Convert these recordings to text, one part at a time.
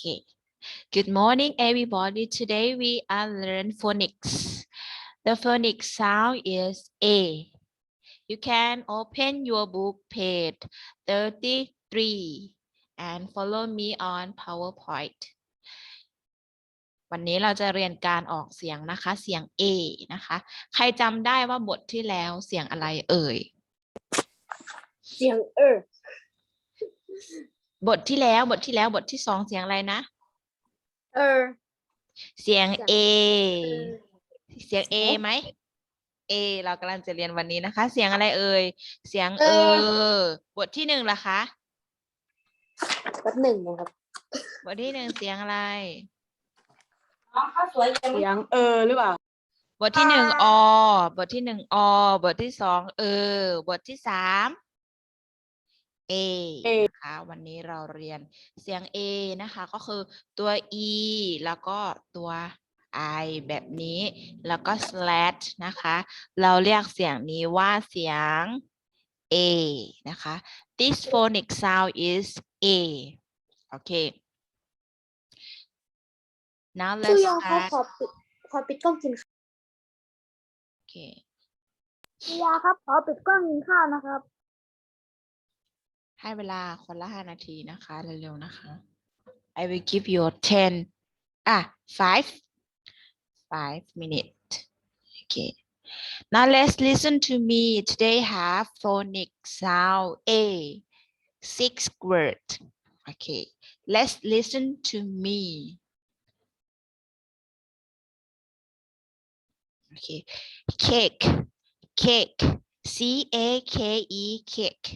Okay. Good morning, everybody. Today we are learn phonics. The phonics sound is A. You can open your book page 33 and follow me on PowerPoint. วันนี้เราจะเรียนการออกเสียงนะคะ เสียง A นะคะ ใครจำได้ว่าบทที่แล้วเสียงอะไรเอ่ย เสียงเออ บทที่แล้วบทที่แล้วบทที่สองเสียงอะไรนะ เออ เสียงเสียง A เออเสียง A ไหม A เรากำลังจะเรียนวันนี้นะคะ เสียงอะไรเอ่ย เสียงเอเออบทที่หนึ่งล่ะคะแป๊บหนึ่งนะครับบทที่หนึ่งเสียงอะไรเสียงเออหรือเปล่า บทที่หนึ่งอ บทที่หนึ่งอ บทที่สองเออ บทที่สามเอ A นะคะวันนี้เราเรียนเสียง A นะคะก็คือตัว E แล้วก็ตัว I แบบนี้แล้วก็ slash นะคะ เราเรียกเสียงนี้ว่าเสียง A นะคะ this phonic sound is A okay now คุ let's ยาครับ start ขอปิดขอปิดกล้องกินข้าว okay คุยาครับขอปิดกล้องกินข้าวนะครับ ให้เวลาคนละห้านาทีนะคะ เร็วๆนะคะ I will give you ten อะ five five minutes okay now let's listen to me today have phonic sound A six word okay let's listen to me okay cake cake C A K E cake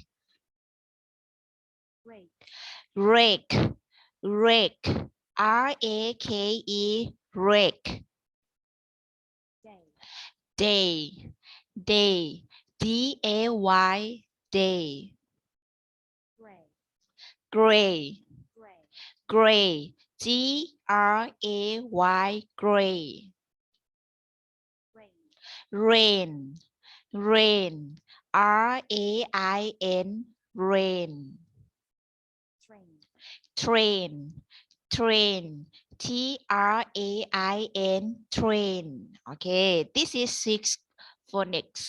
rake rake r a k e rake day. Day. D a y day. Gray. Gray. G r a y gray. Rain. Rain. R a i n rain train train T R A I N train okay this is six phonics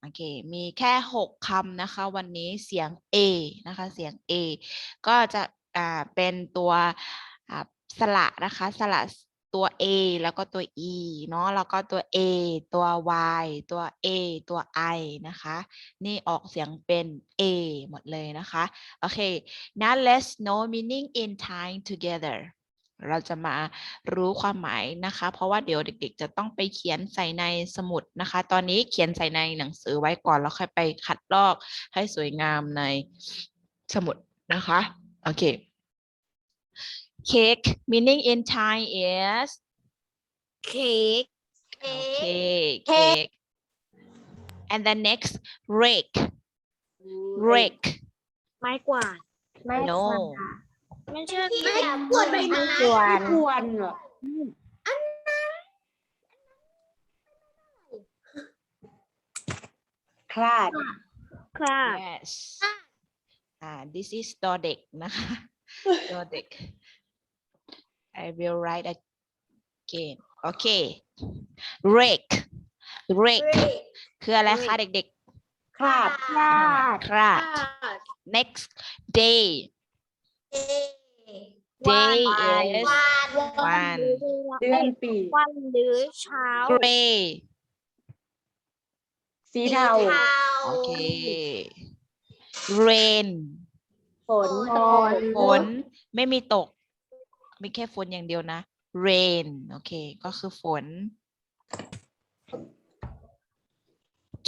โอเค มีแค่ 6คำนะคะ วันนี้เสียง A นะคะ เสียง A ก็จะอ่าเป็นตัวอ่าสระนะคะ สระ ตัว A แล้วก็ตัว E เนาะแล้วก็ตัว A ตัว Y ตัว A ตัว I นะคะ นี่ออกเสียงเป็น A หมดเลยนะคะ โอเค now let's know meaning in Thai together เราจะมารู้ความหมายนะคะ เพราะว่าเดี๋ยวเด็ก ๆ จะต้องไปเขียนใส่ในสมุดนะคะ ตอนนี้เขียนใส่ในหนังสือไว้ก่อนแล้วค่อยไปคัดลอกให้สวยงามในสมุดนะคะ โอเค cake meaning in Thai is เค้ก okay cake and the next rake rake ไม้กวาดไม้ no ไม่ใช่ไม่ กวาดใบไม้ กวาดควรเหรอ คลาด ค่ะ yes อ่า this is ดอเด็กนะคะดอเด็ก I will write again okay rake rake คืออะไรคะเด็กคลาดคลาดๆคราด next day day is วันเดือนปีวันหรือเช้า gray สีเทา โอเค rain ฝน ฝน ไม่มีตก ม่แค่ฝนอย่างเดียวนะ rain โอเค ก็คือฝน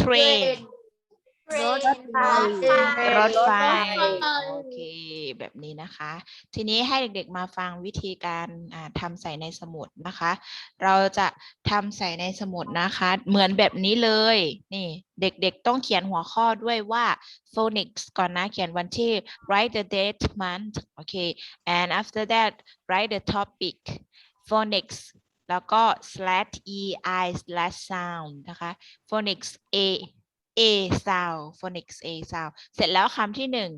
train รถไฟ รถไฟ โอเค แบบนี้นะคะ ทีนี้ให้เด็กๆมาฟังวิธีการอ่าทำใส่ในสมุดนะคะ เราจะทำใส่ในสมุดนะคะ เหมือนแบบนี้เลย นี่ เด็กๆต้องเขียนหัวข้อด้วยว่า phonics ก่อนนะ เขียนวันที่ write the date month โอเค and after that write the topic phonics แล้วก็ slash e i slash sound นะคะ phonics a a sound phonics a sound เสร็จแล้วคำที่หนึ่ง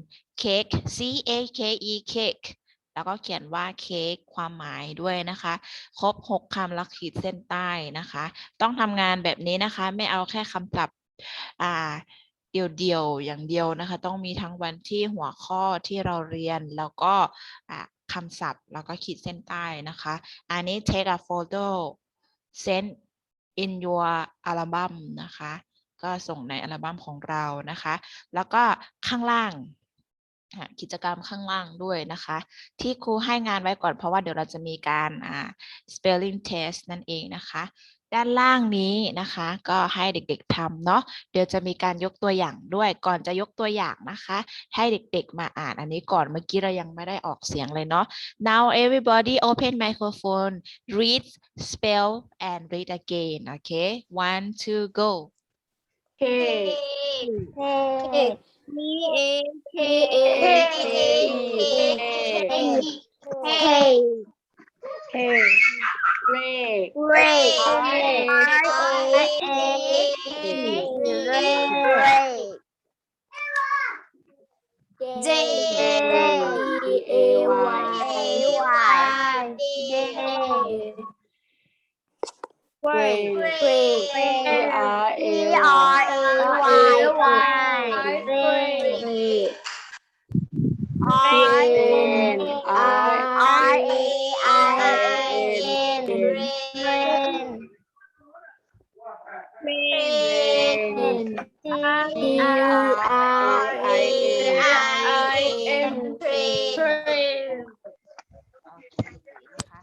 cake c a k e cake แล้วก็เขียนว่าเค้กความหมายด้วยนะคะ ครบหกคำแล้วขีดเส้นใต้นะคะ ต้องทำงานแบบนี้นะคะ ไม่เอาแค่คำศัพท์อ่าเดียวๆอย่างเดียวนะคะ ต้องมีทั้งวันที่หัวข้อที่เราเรียนแล้วก็คำศัพท์แล้วก็ขีดเส้นใต้นะคะ อันนี้ take a photo send in your album นะคะ ก็ส่งในอัลบั้มของเรานะคะ แล้วก็ข้างล่างกิจกรรมข้างล่างด้วยนะคะ ที่ครูให้งานไว้ก่อนเพราะว่าเดี๋ยวเราจะมีการอ่า spelling test นั่นเองนะคะ ด้านล่างนี้นะคะ ก็ให้เด็กๆทำเนาะเดี๋ยวจะมีการยกตัวอย่างด้วยก่อนจะยกตัวอย่างนะคะ ให้เด็กๆมาอ่านอันนี้ก่อนเมื่อกี้เรายังไม่ได้ออกเสียงเลยเนาะ now everybody open microphone read spell and read again okay one two go เคเคเคเ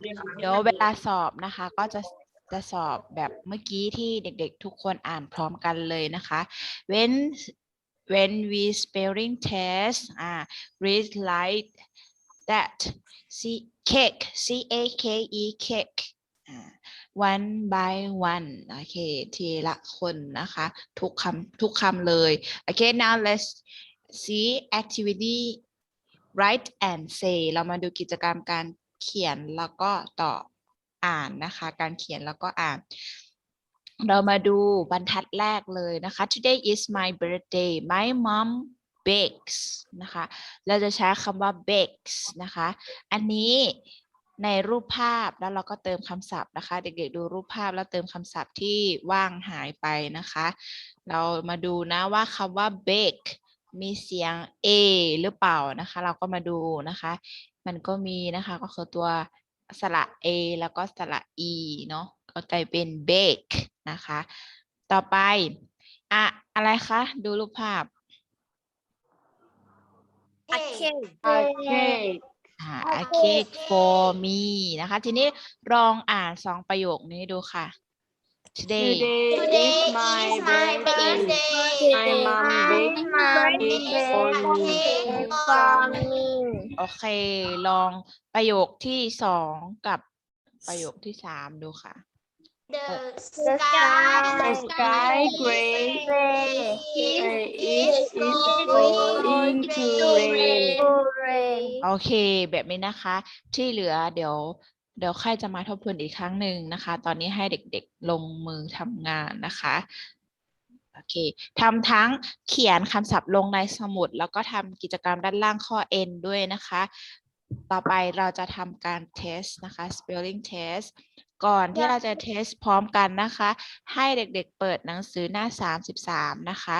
เดี๋ยวเวลาสอบนะคะ ก็จะจะสอบแบบเมื่อกี้ที่เด็กๆ ทุกคนอ่านพร้อมกันเลยนะคะ when when we spelling test อ่า read like that c cake c a k e cake อ่า one by one โอเคทีละคนนะคะ ทุกคำทุกคำเลย โอเค now let's see activity write and say เรามาดูกิจกรรมการ เขียนแล้วก็ต่ออ่านนะคะ การเขียนแล้วก็อ่าน เรามาดูบรรทัดแรกเลยนะคะ today is my birthday my mom bakes นะคะ เราจะใช้คำว่า bakes นะคะ อันนี้ในรูปภาพแล้วเราก็เติมคำศัพท์นะคะ เด็กๆดูรูปภาพแล้วเติมคำศัพท์ที่ว่างหายไปนะคะ เรามาดูนะว่าคำว่า bake มีเสียง a หรือเปล่านะคะ เราก็มาดูนะคะ มันก็มีนะคะก็คือตัวสระ a แล้วก็สระ e เนาะก็กลายเป็น bake นะคะ ต่อไปอะอะไรคะ ดูรูปภาพ A cake A cake อ่า a cake for me นะคะ ทีนี้ลองอ่านสองประโยคนี้ดูค่ะ today Today is my birthday My mom baked cake for me โอเค ลองประโยคที่สองกับประโยคที่สามดูค่ะ The The sky gray It is going to rain โอเค แบบนี้นะคะ ที่เหลือเดี๋ยว เดี๋ยวใครจะมาทบทวนอีกครั้งหนึ่งนะคะ ตอนนี้ให้เด็กๆลงมือทำงานนะคะ โอเคทำทั้งเขียนคำศัพท์ลงในสมุด แล้วก็ทำกิจกรรมด้านล่างข้อ N ด้วยนะคะ ต่อไปเราจะทำการเทสนะคะ spelling test ก่อนที่เราจะเทสพร้อมกันนะคะ ให้เด็กๆเปิดหนังสือหน้า 33 นะคะ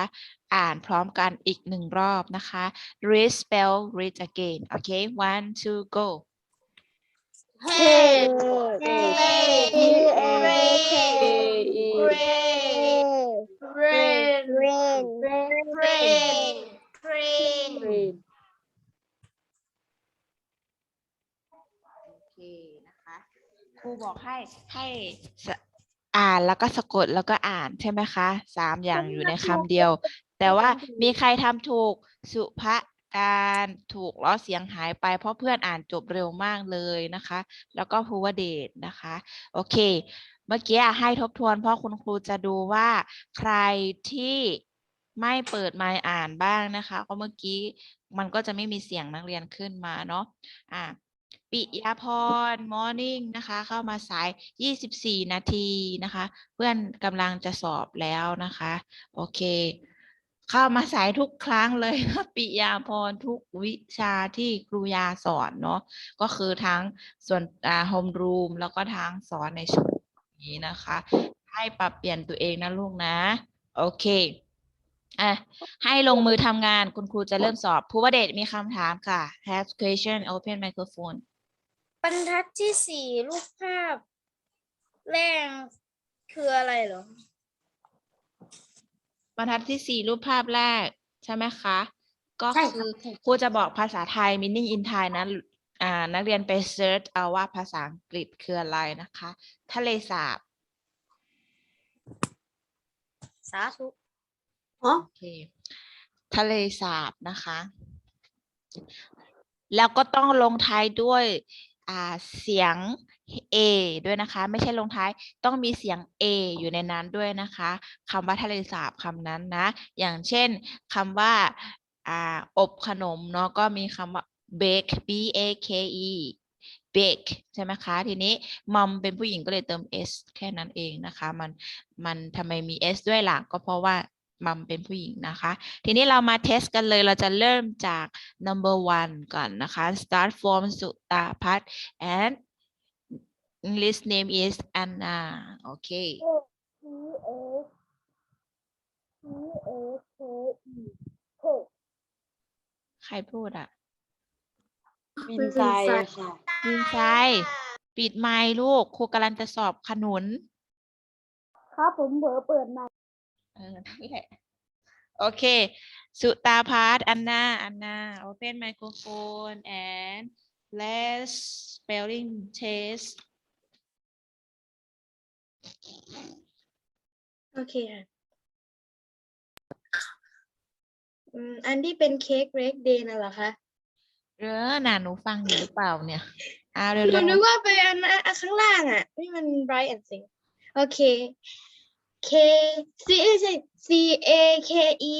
อ่านพร้อมกันอีกหนึ่งรอบนะคะ read spell read again โอเค one two go rain โอเคนะคะครูบอกให้ให้สะอ่านแล้วก็สะกดแล้วก็อ่านใช่ไหมคะสามอย่างอยู่ในคำเดียว แต่ว่ามีใครทำถูกสุภการถูกล้อเสียงหายไปเพราะเพื่อนอ่านจบเร็วมากเลยนะคะ แล้วก็ภูวเดชนะคะ โอเค เมื่อกี้ให้ทบทวนเพราะคุณครูจะดูว่าใครที่ไม่เปิดไมค์อ่านบ้างนะคะเพราะเมื่อกี้มันก็จะไม่มีเสียงนักเรียนขึ้นมาเนาะอ่าปิยาพรมอร์นิ่งนะคะ เข้ามาสาย 24 นาทีนะคะ เพื่อนกำลังจะสอบแล้วนะคะ โอเค เข้ามาสายทุกครั้งเลยนะปิยาพรทุกวิชาที่ครูยาสอนเนาะก็คือทั้งส่วนอาโฮมรูมแล้วก็ทั้งสอนในชุด นี้นะคะ ให้ปรับเปลี่ยนตัวเองนะลูกนะ โอเคอะให้ลงมือทำงานคุณครูจะเริ่มสอบภูวเดชมีคำถามค่ะ have question open microphone บรรทัดที่สี่รูปภาพ แรกคืออะไรเหรอ บรรทัดที่สี่รูปภาพแรก ใช่ไหมคะ ก็ใช่ครับคือใช่ครูจะบอกภาษาไทย meaning in Thai นะ อ่านักเรียนไป search เอาว่าภาษาอังกฤษคืออะไรนะคะ ทะเลสาบสาธุโอเค ทะเลสาบนะคะ แล้วก็ต้องลงท้ายด้วยอ่าเสียง A ด้วยนะคะ ไม่ใช่ลงท้ายต้องมีเสียง A อยู่ในนั้นด้วยนะคะคำว่าทะเลสาบคำนั้นนะ อย่างเช่นคำว่าอ่าอบขนมเนาะก็มีคำว่า bake b a k e bake ใช่ไหมคะ ทีนี้มอมเป็นผู้หญิงก็เลยเติม s แค่นั้นเองนะคะ มันมันทำไมมี s ด้วยหล่ะก็เพราะว่ามัมเป็นผู้หญิงนะคะ ทีนี้เรามาเทสกันเลย เราจะเริ่มจาก number one ก่อนนะคะ start from สุตาพัฒ and English name is Anna โอเค C A C A K E ใครพูดอะ วินไซค่ะยินไซปิดไมค์ลูกครูกำลังจะสอบขนุนครับผมเผลอเปิดมาเออนั่นแหละโอเค สุตาพัฒน์อันนาอันนา open microphone and let's spelling test โอเคค่ะอืมอันที่เป็นเค้กเรกเดย์น่ะเหรอคะ เออน่ะหนูฟังอยู่หรือเปล่าเนี่ยอ่าเร็หนูนึวกว่าไปอันนั้นอันข้างล่างอะนี่มัน bright and sing โอเค K C C A K E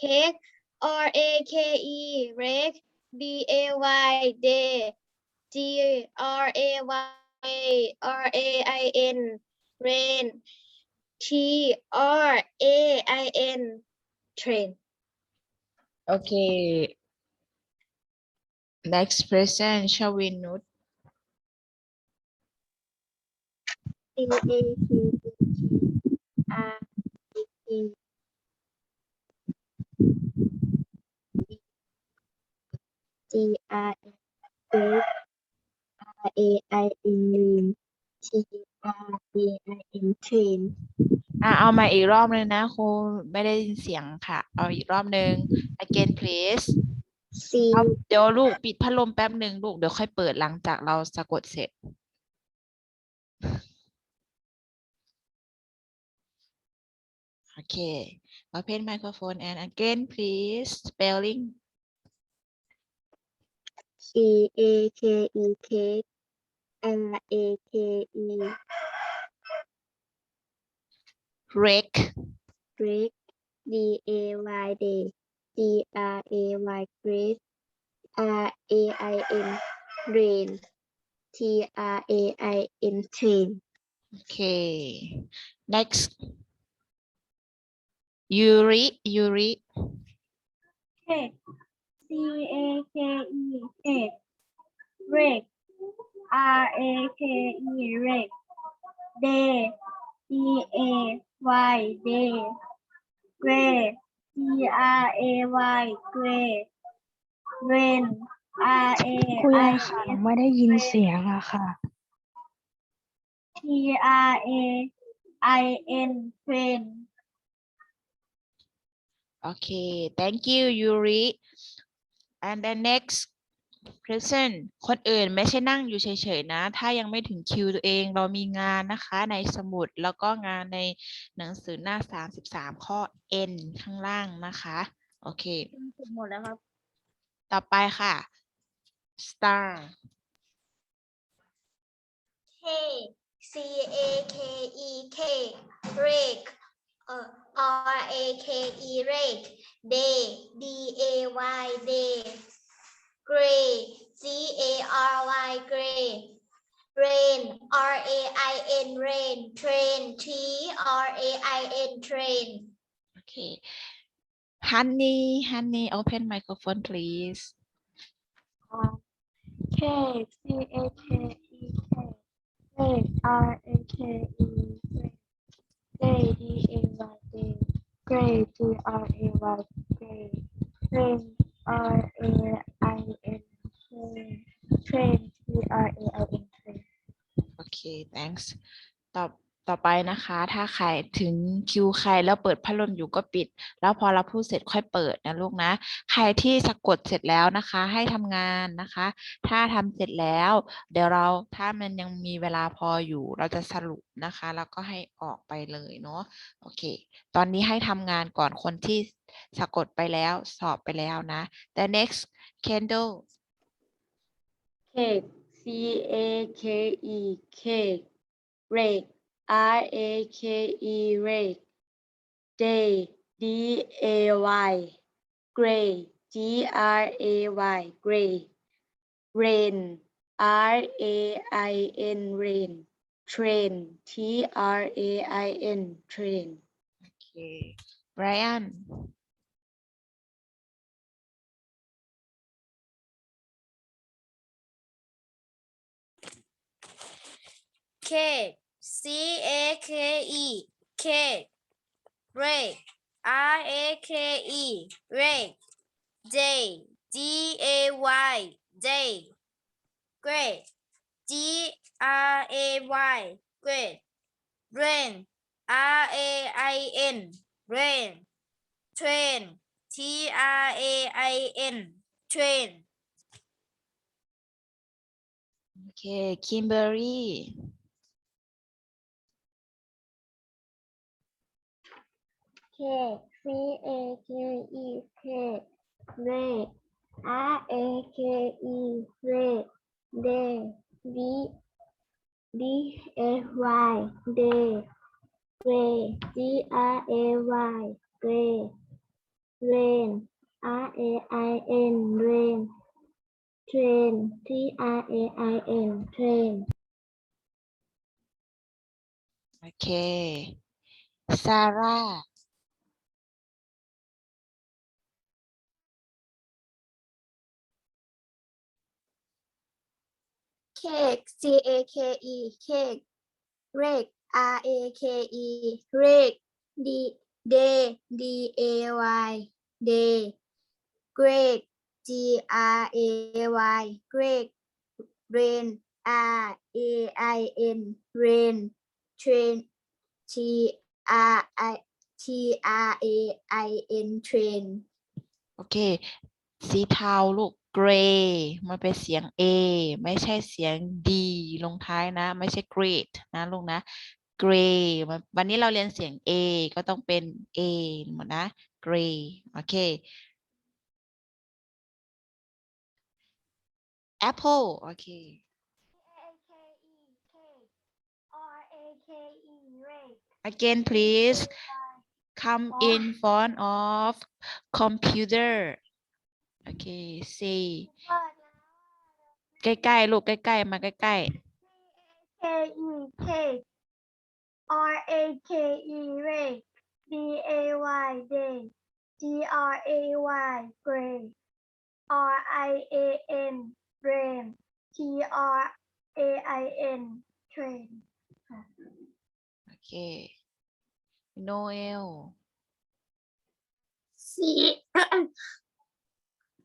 cake R A K E rake D A Y day D R A Y R A I N rain T R A I N train ๆโอเค next person ชวินุช C A K E K R A K D R A R A I N T R A I N train อะเอามาอีกรอบเลยนะครูไม่ได้ยินเสียงค่ะ เอาอีกรอบหนึ่ง again please C เอาเดี๋ยวลูกปิดพัดลมแป๊บหนึ่งลูกเดี๋ยวค่อยเปิดหลังจากเราสะกดเสร็จ โอเค open microphone and again please spelling C A K E cake R A K E rake break D A Y day D R A Y grace R A I N rain. T R A I N train. Okay. Next. Yuri Yuri. Cake C A K E cake break R A K E rake day D A Y day gray D R A Y gray rain R A คุย I ค่ะ N ไม่ได้ยินเสียงอะค่ะ T R A I N train Okay, thank you, Yuri. And the next person คนอื่นไม่ใช่นั่งอยู่เฉยๆนะ ถ้ายังไม่ถึงคิวตัวเองเรามีงานนะคะในสมุดแล้วก็งานในหนังสือหน้า 33 ข้อ N ข้างล่างนะคะ โอเค หมดแล้วครับ ต่อไปค่ะ star K C A K E K rake เอ่อ R A K E rake day D A Y day gray G A R Y gray rain R A I N rain train T R A I N train โอเค honey honey open microphone please K C A K E K Cake R A K E Day D A Y day Gray G R A Y gray Train R A I N train T R A I N train. Okay, thanks. Top. ต่อไปนะคะ ถ้าใครถึงคิวใครแล้วเปิดพัดลมอยู่ก็ปิด แล้วพอเราพูดเสร็จค่อยเปิดนะลูกนะ ใครที่สะกดเสร็จแล้วนะคะ ให้ทำงานนะคะ ถ้าทำเสร็จแล้ว เดี๋ยวเราถ้ามันยังมีเวลาพออยู่ เราจะสรุปนะคะ แล้วก็ให้ออกไปเลยเนาะโอเค ตอนนี้ให้ทำงานก่อนคนที่สะกดไปแล้วสอบไปแล้วนะ the next candle Cake C A K E cake break R A K E rake day D A Y gray d r a y gray rain R A I N rain train T R A I N train okay Brian cake C A K E, cake. I A K E R A K E, rake. Day, D A Y, day. Great, D R A Y, great. Rain, R A I N, rain. Train, T R A I N, train. Okay, Kimberly. K C A K, E K V A A K E V D D D A Y D V G R A Y V Rain R A I N Rain Train T R A I N Train Okay. Sarah Cake, C A K E, cake. Rake, R A K E, rake. D, day, D A Y, day. Great, G R A Y, great. Rain, R A I N, rain. Train, T R I T R A I N, train. โอเค สีเทาลูก gray มันเป็นเสียง A ไม่ใช่เสียง D ลงท้ายนะ ไม่ใช่ great นะลูกนะ gray มันวันนี้เราเรียนเสียง A ก็ต้องเป็น A หมดนะ gray โอเค apple โอเค R A K E, rake. again please come in front of computer โอเค say ใกล้ๆ ลูกใกล้ๆ มาใกล้ K E K R A K E rake D A Y day G R A Y gray R I A N rain T R A I N train ๆโอเค Noel C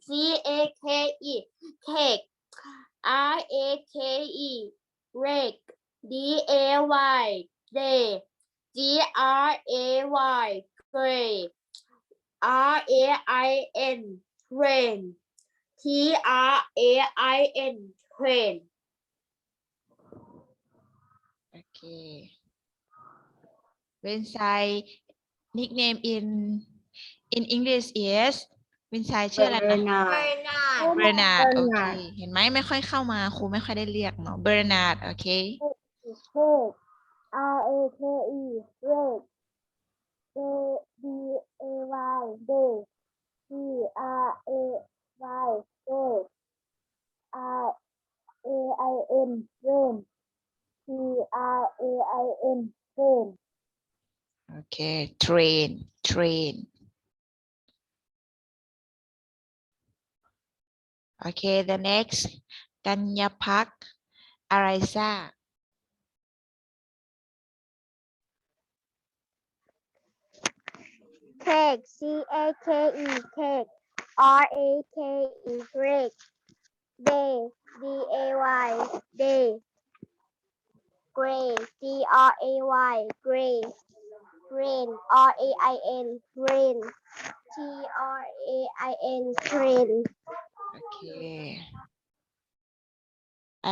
C A K E. Cake. R A K E. Rake. D A Y. Day. G R A Y. Gray R A I N. Train. T R A I N. Train. Okay. When I nickname in in English is When Sai ชื่ออะไรนะ Bernard Bernard โอเค เห็นไหมไม่ค่อยเข้ามาครูไม่ค่อยได้เรียกเนาะ Bernard โอเค Cake R A K E rake A D A Y day D R A Y day R A I N rain T R A I N train โอเค train train Okay, the next, Ganyapak Arisa. Cake, C-A-K-E, cake, R-A-K-E, cake. Day, D-A-Y, day. Gray, G-R-A-Y, gray. Rain, R-A-I-N, rain. T-R-A-I-N, rain. อเค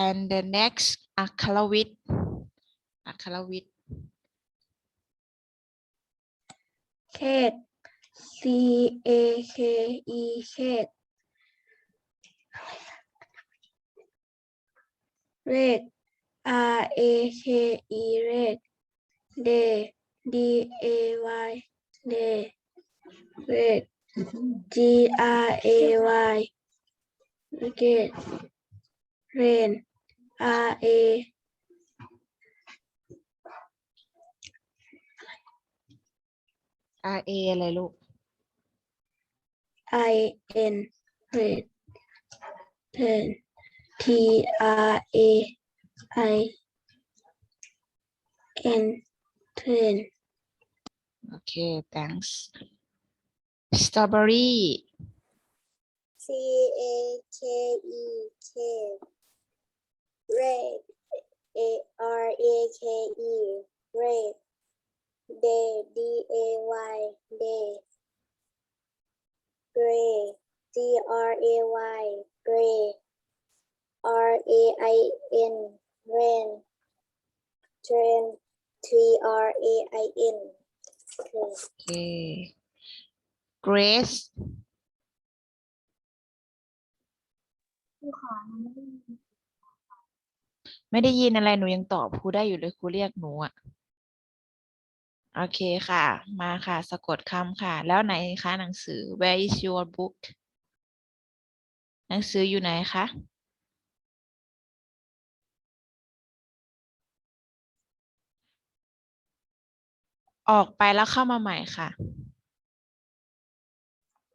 and the next อัครวิทย์อัครวิทย์ cake C A K E cake red R A K E red day D A Y day red G R A Y get rain R A R A อะไรลูก I N red turn T R A I N turn โอเค thanks strawberry C A K E K red A R A K E red day D A Y day gray D R A Y gray R A I N rain train T R A I N train ไม่ได้ยินอะไรหนูยังตอบครูได้อยู่เลยครูเรียกหนูอะโอเคค่ะ มาค่ะ สะกดคำค่ะ แล้วไหนคะหนังสือ where is your book หนังสืออยู่ไหนคะออกไปแล้วเข้ามาใหม่ค่ะ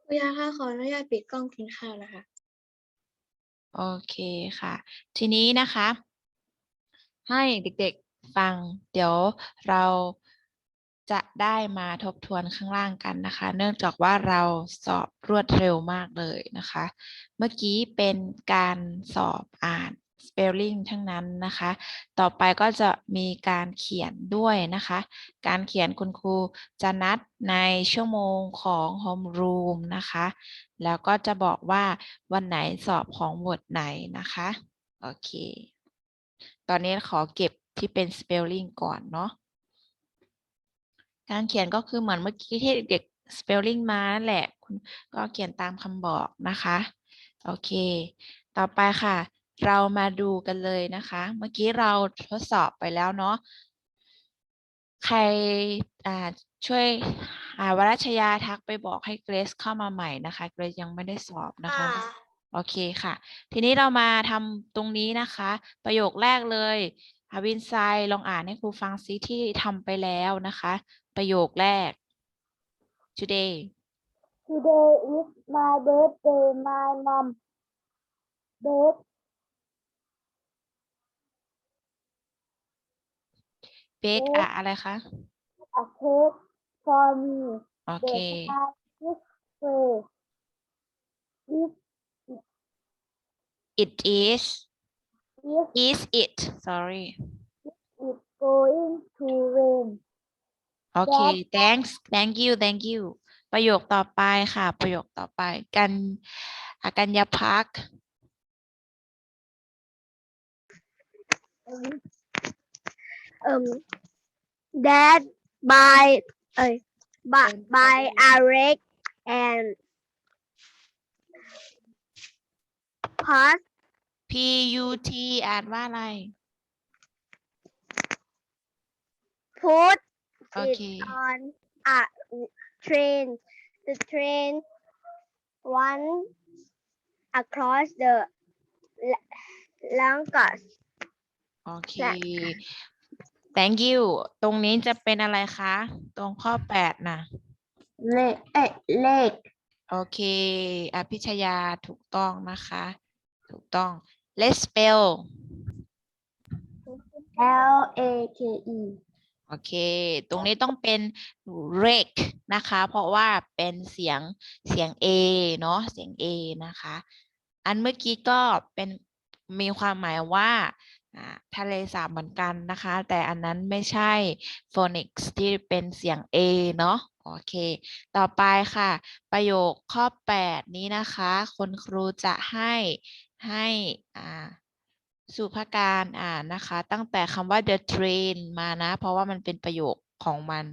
คุณยาค่ะขออนุญาตปิดกล้องกินข้าวนะคะ โอเคค่ะ ทีนี้นะคะ ให้เด็กๆฟัง เดี๋ยวเราจะได้มาทบทวนข้างล่างกันนะคะ เนื่องจากว่าเราสอบรวดเร็วมากเลยนะคะ เมื่อกี้เป็นการสอบอ่าน spelling ทั้งนั้นนะคะ ต่อไปก็จะมีการเขียนด้วยนะคะ การเขียนคุณครูจะนัดในชั่วโมงของ homeroom นะคะ แล้วก็จะบอกว่าวันไหนสอบของบทไหนนะคะ โอเค ตอนนี้ขอเก็บที่เป็น spelling ก่อนเนาะ การเขียนก็คือเหมือนเมื่อกี้ที่เด็ก spelling มานั่นแหละ คุณก็เขียนตามคำบอกนะคะ โอเค ต่อไปค่ะ เรามาดูกันเลยนะคะ เมื่อกี้เราทดสอบไปแล้วเนาะ ใครอ่าช่วยอ่าวรัชยาทักไปบอกให้เกรซเข้ามาใหม่นะคะ เกรซยังไม่ได้สอบนะคะ โอเคค่ะ ทีนี้เรามาทำตรงนี้นะคะ ประโยคแรกเลยอาวินไซลองอ่านให้ครูฟังซิที่ทำไปแล้วนะคะ ประโยคแรก today Today is my birthday. My mom baked bake โอ้อะอะไรคะ a cake for me. โอเค The time is free. Is it is is is it sorry it going to rain? โอเค thanks thank you thank you ประโยคต่อไปค่ะ ประโยคต่อไป กันอากัญญาพัก Um, that by uh, by by Eric and Put P U T อ่านว่าอะไร put โอเค it on a train. The train one across the La- Lankas. โอเค Thank you ตรงนี้จะเป็นอะไรคะ ตรงข้อแปดนะเลขเอ้ยเลข โอเค อภิชยาถูกต้องนะคะ ถูกต้อง let's spell L A K E โอเค ตรงนี้ต้องเป็น rake นะคะ เพราะว่าเป็นเสียงเสียง A เนาะ เสียง A นะคะ อันเมื่อกี้ก็เป็นมีความหมายว่าอ่า ทะเลสาบเหมือนกันนะคะ แต่อันนั้นไม่ใช่ phonics ที่เป็นเสียง A เนาะโอเค ต่อไปค่ะ ประโยคข้อ 8 นี้นะคะ คุณครูจะให้ให้อ่าสุภการอ่านนะคะ ตั้งแต่คำว่า the train มานะ เพราะว่ามันเป็นประโยคของมัน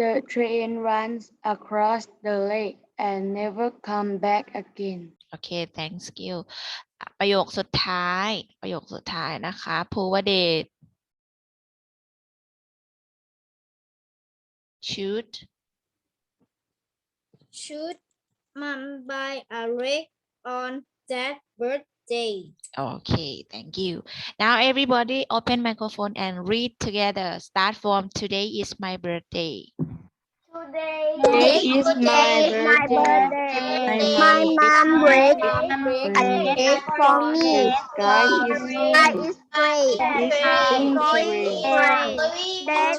The train runs across the lake and never come back again โอเค thanks you อะประโยคสุดท้าย ประโยคสุดท้ายนะคะภูวเดช shoot Should mom buy a ring on that birthday? Okay, thank you. Now everybody open microphone and read together. Start from today is my birthday. Today is my birthday My mom break a cake for me. Sky is I is great. It's going to rain. Then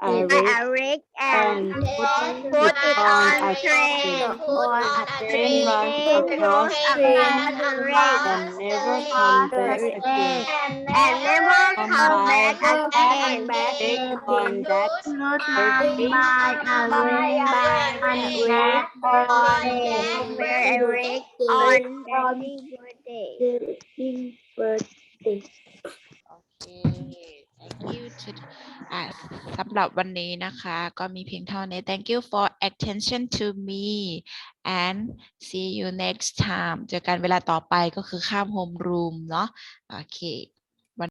I red erect and and put put it it on on a train. train. On a Train runs across train and never come back again. and never oh Come come back back again. Take on that Not birthday. By a ring by a ring on where a ring on daddy birthday. birthday โอเค thank you to อะสำหรับวันนี้นะคะ ก็มีเพียงเท่านี้ thank you for attention to me and see you next time เจอกันเวลาต่อไปก็คือข้าม home room เนาะโอเค